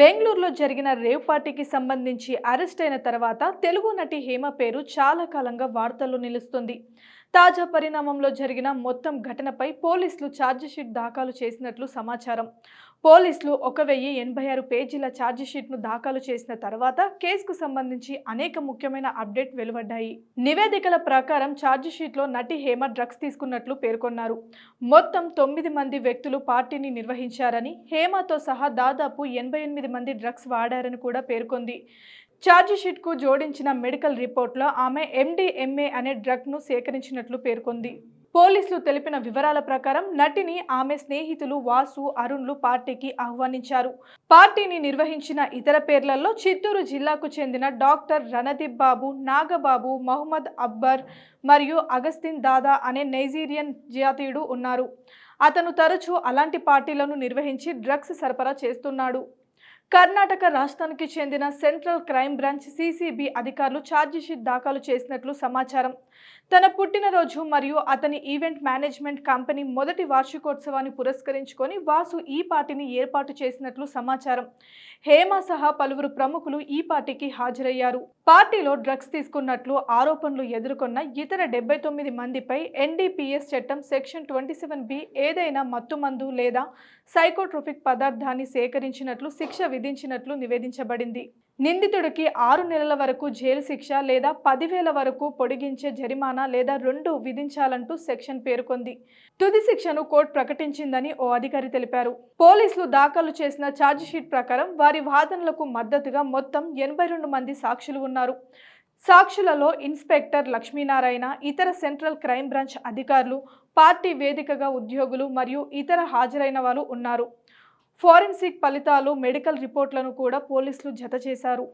బెంగళూరులో జరిగిన రేవ్ పార్టీకి సంబంధించి అరెస్ట్ అయిన తర్వాత తెలుగు నటి హేమ పేరు చాలా కాలంగా వార్తల్లో నిలుస్తుంది. తాజా పరిణామంలో జరిగిన మొత్తం ఘటనపై పోలీసులు ఛార్జిషీట్ దాఖలు చేసినట్లు సమాచారం. పోలీసులు ఒక వెయ్యి ఎనభై ఆరు పేజీల ఛార్జిషీట్ను దాఖలు చేసిన తర్వాత కేసుకు సంబంధించి అనేక ముఖ్యమైన అప్డేట్ వెలువడ్డాయి. నివేదికల ప్రకారం ఛార్జిషీట్లో నటి హేమ డ్రగ్స్ తీసుకున్నట్లు పేర్కొన్నారు. మొత్తం తొమ్మిది మంది వ్యక్తులు పార్టీని నిర్వహించారని హేమతో సహా దాదాపు ఎనభై ఎనిమిది మంది డ్రగ్స్ వాడారని కూడా పేర్కొంది. ఛార్జిషీట్కు జోడించిన మెడికల్ రిపోర్ట్లో ఆమె ఎండిఎంఏ అనే డ్రగ్ను సేకరించినట్లు పేర్కొంది. పోలీసులు తెలిపిన వివరాల ప్రకారం నటిని ఆమె స్నేహితులు వాసు అరుణ్లు పార్టీకి ఆహ్వానించారు. పార్టీని నిర్వహించిన ఇతర పేర్లలో చిత్తూరు జిల్లాకు చెందిన డాక్టర్ రణదీప్ బాబు నాగబాబు మహమ్మద్ అక్బర్ మరియు అగస్తిన్ దాదా అనే నైజీరియన్ జాతీయుడు ఉన్నారు. అతను తరచూ అలాంటి పార్టీలను నిర్వహించి డ్రగ్స్ సరఫరా చేస్తున్నాడు. కర్ణాటక రాష్ట్రానికి చెందిన సెంట్రల్ క్రైమ్ బ్రాంచ్ సిసిబి అధికారులు ఛార్జిషీట్ దాఖలు చేసినట్లు సమాచారం. తన పుట్టినరోజు మరియు అతని ఈవెంట్ మేనేజ్మెంట్ కంపెనీ మొదటి వార్షికోత్సవాన్ని పురస్కరించుకొని వాసు ఈ పార్టీని ఏర్పాటు చేసినట్లు సమాచారం. హేమ సహా పలువురు ప్రముఖులు ఈ పార్టీకి హాజరయ్యారు. పార్టీలో డ్రగ్స్ తీసుకున్నట్లు ఆరోపణలు ఎదుర్కొన్న ఇతర డెబ్బై తొమ్మిది మందిపై ఎన్డీపీఎస్ చట్టం సెక్షన్ ట్వంటీ సెవెన్ బి ఏదైనా మత్తుమందు లేదా సైకోట్రోపిక్ పదార్థాన్ని సేకరించినట్లు శిక్ష విధించినట్లు నివేదించబడింది. నిందితుడికి ఆరు నెలల వరకు జైలు శిక్ష లేదా పదివేల వరకు పొడిగించే జరిమానా లేదా రెండు విధించాలంటూ సెక్షన్ పేర్కొంది. తుది శిక్షను కోర్టు ప్రకటించిందని ఓ అధికారి తెలిపారు. పోలీసులు దాఖలు చేసిన ఛార్జిషీట్ ప్రకారం వారి వాదనలకు మద్దతుగా మొత్తం ఎనభై రెండు మంది సాక్షులు ఉన్నారు. సాక్షులలో ఇన్స్పెక్టర్ లక్ష్మీనారాయణ ఇతర సెంట్రల్ క్రైమ్ బ్రాంచ్ అధికారులు పార్టీ వేదికగా ఉద్యోగులు మరియు ఇతర హాజరైన వారు ఉన్నారు. ఫోరెన్సిక్ ఫలితాలు మెడికల్ రిపోర్ట్లను కూడా పోలీసులు జత చేశారు.